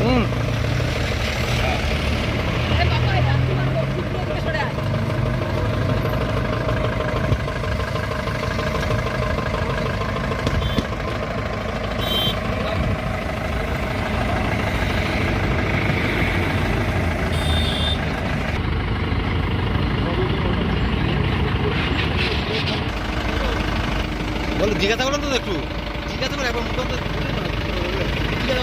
হুম। বলো জিজ্ঞাসা করুন তো একটু। জিজ্ঞাসা করে একবার মুখে জিজ্ঞাসা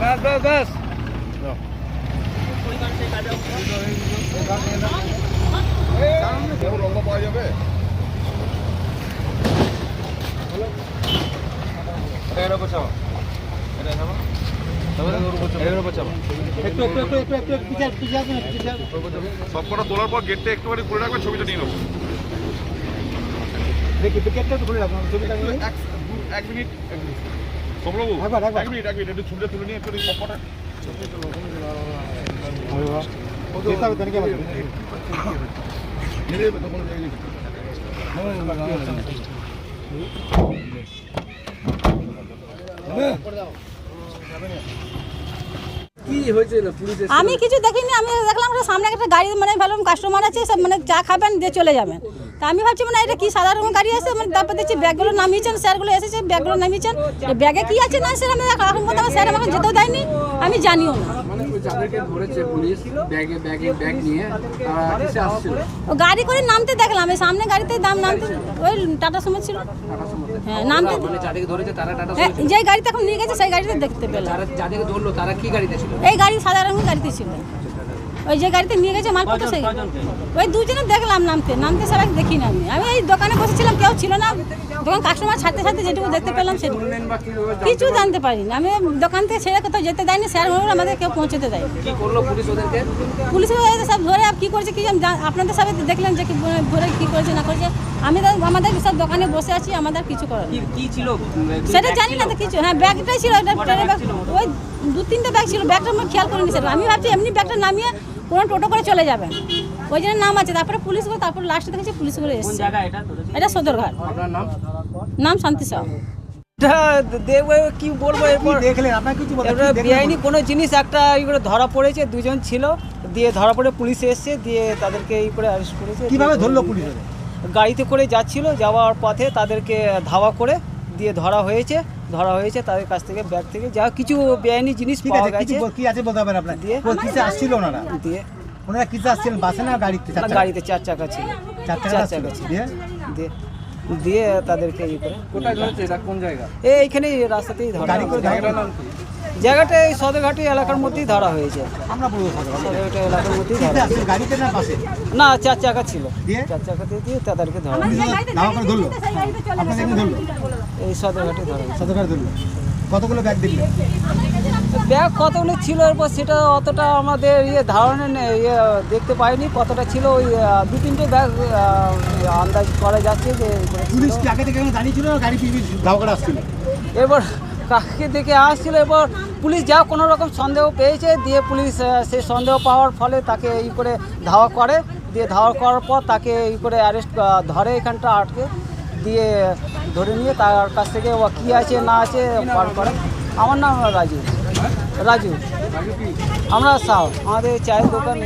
Bas bas bas. একটু পিছিয়ে পিছিয়ে আসুন পিছিয়ে সবকটা তোলার পর গেটটা একটুখানি খুলে রাখবেন ছবিটা নিয়ে নেব। দেখি একটু খুলে রাখুন ছবিটা এক মিনিট একবার। এক মিনিট এক মিনিট একটু ছবিটা তুলে নিয়ে একটু সবকটা তখন আমি কিছু দেখিনি, আমি দেখলাম সামনে একটা গাড়ি মানে ভালো কাস্টমার আছে সব মানে চা খাবেন দিয়ে চলে যাবেন তা আমি ভাবছি মানে এটা কি সাধারণ গাড়ি আছে? মানে তারপর দেখছি ব্যাগগুলো নামিয়েছেন, স্যারগুলো এসেছে, ব্যাগগুলো নামিয়েছেন। ব্যাগে কি আছে না স্যার আমি এখন স্যার আমাকে যেতেও দেয়নি, আমি জানিও না। যাদেরকে ধরেছে পুলিশ ব্যাগে ব্যাগে ব্যাগ নিয়ে তারা কিসে আসছিল। ও গাড়ি করে নামতে দেখলাম এই সামনে গাড়িতে দাম নামতে ওই টাটা সুমো ছিল। হ্যাঁ নামতে মানে যাদেরকে ধরেছে তারা টাটা হ্যাঁ, সুমোতে যে গাড়িতে এখন নিয়ে গেছে সেই গাড়িতে দেখতে পেলাম। যারা যাদেরকে ধরলো তারা কি গাড়িতে ছিল? এই গাড়ি সাদা রঙের গাড়িতে ছিল। ওই যে গাড়িতে নিয়ে গেছে মালপত্র সেই ওই দুজনে দেখলাম নামতে। নামতে সবাই দেখি না আমি। আমি এই দোকানে বসেছিলাম কেউ ছিল না। দোকান কাস্টমার ছাড়তে ছাড়তে যেটুকু দেখতে পেলাম সেটুকু। কিছু জানতে পারি না আমি দোকান থেকে ছেড়ে কোথাও যেতে দেয়নি স্যার মনে আমাদের কেউ পৌঁছতে দেয় কি করল পুলিশ ওদেরকে? সব ধরে আর কি করেছে কি আপনাদের সবাই তো দেখলেন যে কি ধরে কি করেছে না করেছে। আমি আমাদের সব দোকানে বসে আছি আমাদের কিছু করার। কি ছিল? সেটা জানি না তো কিছু হ্যাঁ ব্যাগটাই ছিল ওই দু তিনটে ব্যাগ ছিল ব্যাগটা আমার খেয়াল করিনি সেটা। আমি ভাবছি এমনি ব্যাগটা নামিয়ে কোনো টোটো করে চলে যাবেন ওই জন্য নাম আছে। তারপরে পুলিশ পুলিশগুলো তারপরে লাস্টে দেখেছি পুলিশগুলো এসেছে। এটা? সদরঘাট। নাম? নাম শান্তি সাহা। দেখব কি বলব এরপর? দেখলেন? আপনার কিছু বলার এবারে কি দেখলেন? বেআইনি কোনো জিনিস একটা ই করে ধরা পড়েছে দুজন ছিল দিয়ে ধরা পড়ে পুলিশ এসছে দিয়ে তাদেরকে ই করে অ্যারেস্ট করেছে কীভাবে ধরলো পুলিশ? গাড়িতে করে যাচ্ছিল যাওয়ার পথে তাদেরকে ধাওয়া করে দিয়ে ধরা হয়েছে ধরা হয়েছে তাদের কাছ থেকে ব্যাগ থেকে যা কিছু বেআইনি জিনিস পাওয়া গেছে। কি আছে বলতে পারবেন আপনার? দিয়ে? কিসে আসছিল ওনারা? দিয়ে ওনারা কিসে আসছিলেন বাসে না গাড়িতে? গাড়িতে চার চাকা ছিল। চার চাকা। ছিল। দিয়ে? দিয়ে দিয়ে তাদেরকে ইয়ে করে কোথায় ধরেছে? এটা কোন জায়গা? এই এইখানে রাস্তাতেই ধরা গাড়ি করে জায়গাটা এই সদরঘাটি এলাকার মধ্যেই ধরা হয়েছে। আমরা বলব সদরঘাটি। এলাকার মধ্যেই ধরা গাড়িতে না বাসে না চার চাকা ছিল। চার চাকাতে দিয়ে তাদেরকে ধরা? এই সদরঘাটে ধরা সদরঘাট ধরলো। কতগুলো ব্যাগ দেখলেন ব্যাগ কতগুলো ছিল এরপর সেটা অতটা আমাদের ইয়ে ধারণা নেই ইয়ে দেখতে পাইনি। কতটা ছিল ওই দু তিনটে ব্যাগ আন্দাজ করা যাচ্ছে যে। পুলিশ আগে থেকে দাঁড়িয়ে ছিল? গাড়ি ধাওয়া করে আসছিল। এবার কাকে দেখে আসছিল এবার পুলিশ যা কোনো রকম সন্দেহ পেয়েছে দিয়ে পুলিশ সেই সন্দেহ পাওয়ার ফলে তাকে এই করে ধাওয়া করে। দিয়ে ধাওয়া করার পর তাকে এই করে অ্যারেস্ট ধরে এখানটা আটকে। দিয়ে ধরে নিয়ে তার কাছ থেকে ও কী আছে, না আছে পার করে। আমার নাম রাজু। রাজু। আমরা সাহ আমাদের চায়ের দোকান।